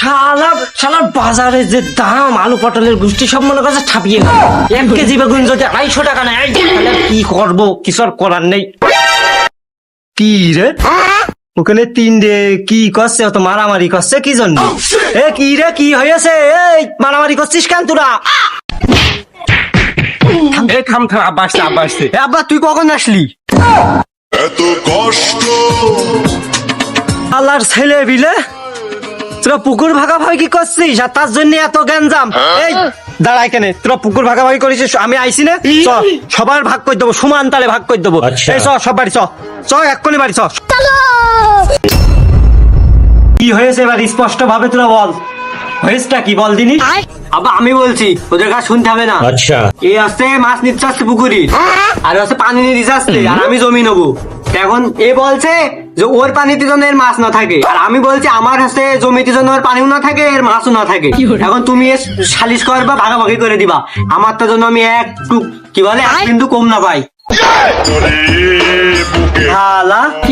শালা শালার বাজারে যে দাম আলু পটলের গুষ্টি সব মনে করছে ছাপিয়ে গেল। এক কেজি বেগুন যদি আড়াইশো টাকা নেয় কি করব? কিছু আর করার নেই? কি রে? ওখানে তিন রে কি করছে? অত মারামারি করছে কি জন্য? এ কি রে কি হয়েছে? এই মারামারি করছিস কেন তোরা? এ থাম থাম আব্বা আসছে আব্বা আসছে। আব্বা তুই কখন আসলি? এত কষ্ট। আল্লাহর ছেলে বিলে? তোরা পুকুর ভাগাভাগি কি করছিস? আর তার জন্য এত গ্যাঞ্জাম। এই দাঁড়াই কেন তোরা পুকুর ভাগাভাগি করিস আমি আইসি না? চ সবার ভাগ করে দেবো সমান তালে ভাগ করে দেবো। এই চ সব বাড়ি চ। চ এক্ষুনি বাড়ি চ। কি হয়েছে এবার? স্পষ্ট ভাবে তোরা বল। হয়েছেটা কি? বল দিনি। আবার আমি বলছি ওদের কাছে শুনতে হবে না। আচ্ছা। এই আসছে মাছ নিচ্ছে আসছে পুকুরি। আর হচ্ছে পানি নিতে আসছে। আর আমি জমি নেব। এখন এ বলছে যে ওর পানিতে যেন এর মাছ না থাকে। আর আমি বলছি আমার হচ্ছে জমিতে যেন ওর পানিও না থাকে এর মাছও না থাকে। এখন তুমি এ সালিশ করবা ভাগাভাগি করে দিবা। আমার তো জন্য আমি একটু কি বলে কিন্তু কম না পাই।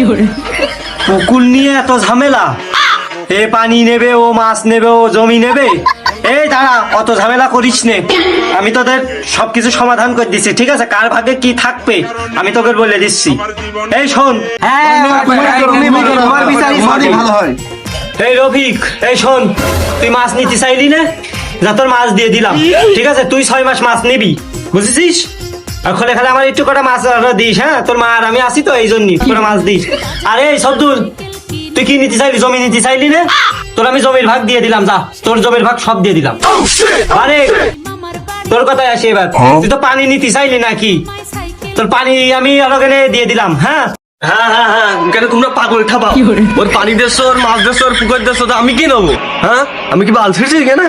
করে পুকুর নিয়ে এত ঝামেলা। এ পানি নেবে ও মাছ নেবে ও জমি নেবে। এই দাঁড়া অত ঝামেলা করিস নে। আমি তোদের সবকিছু সমাধান করে দিচ্ছি ঠিক আছে? কার ভাগে কি থাকবে আমি তোকে বলে দিচ্ছি। এই শোন। হ্যাঁ। এই রফিক এই শোন তুই মাছ নিতে চাইলি না? যা তোর মাছ দিয়ে দিলাম। ঠিক আছে? তুই ছয় মাস মাছ নিবি। বুঝেছিস? আর খোলে খালে আমার একটু কটা মাছ দিস হ্যাঁ? তোর মা আর আমি আসি তো এই জন্যই কটা মাছ দিস। আরে এই সবদুল তুই কি নিতে চাইলি? জমি নিতে চাইলি না? তোর আমি জমির ভাগ দিয়ে দিলাম যা। তোর জমির ভাগ সব দিয়ে দিলাম। আরে তোর কথায় আসি এবার। তুই তো পানি নিতে চাইলি নাকি? তোর পানি আমি ওখানে দিয়ে দিলাম হ্যাঁ? হ্যাঁ হ্যাঁ হ্যাঁ কেন তোমরা পাগল ঠাবা ওর পানি দেশ ওর মাছ দেশ ওর পুকুর দেশ তো আমি কি নেব? হ্যাঁ? আমি কি বাল ছেড়েছি কেন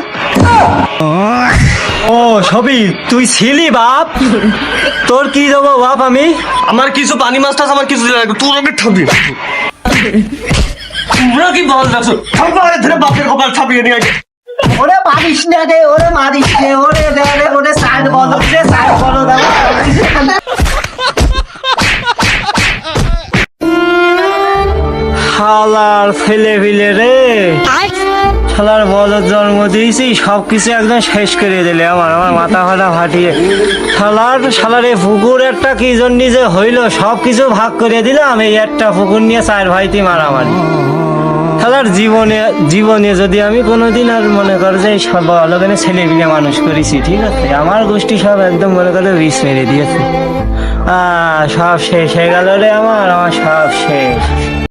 ও সবই তুই ছিলি বাপ? তোর কি দেবো বাপ আমি? আমার কিছু পানি মাছ টাছ আমার কিছু দিলে লাগবে তোর আগে ঠাবি তোমরা কি বল দেখছ সবাই ধরে বাপের কপাল ছাপিয়ে নিয়ে আগে ওরে মারিস না রে ওরে মারিস রে ওরে দে রে ওরে সাইড বলো রে সাইড বলো হালার ফেলে ফেলে রে। শালার বলদ জন্ম দিয়েছি সব কিছু একদম শেষ করে দিলে আমার আমার মাথা ফাটা ফাটিয়ে। শালার শালার এই পুকুর একটা কি জন্য যে হইল সব কিছু ভাগ করে দিলাম এই একটা পুকুর নিয়ে চার ভাইতি মারামারি। শালার জীবনে জীবনে যদি আমি কোনোদিন আর মনে করো যে সব অলগানে ছেলে মিলে মানুষ করেছি, ঠিক আছে? আমার গোষ্ঠী সব একদম মনে করে বিষ মেরে দিয়েছে। সব শেষ হয়ে গেল রে আমার আমার সব শেষ।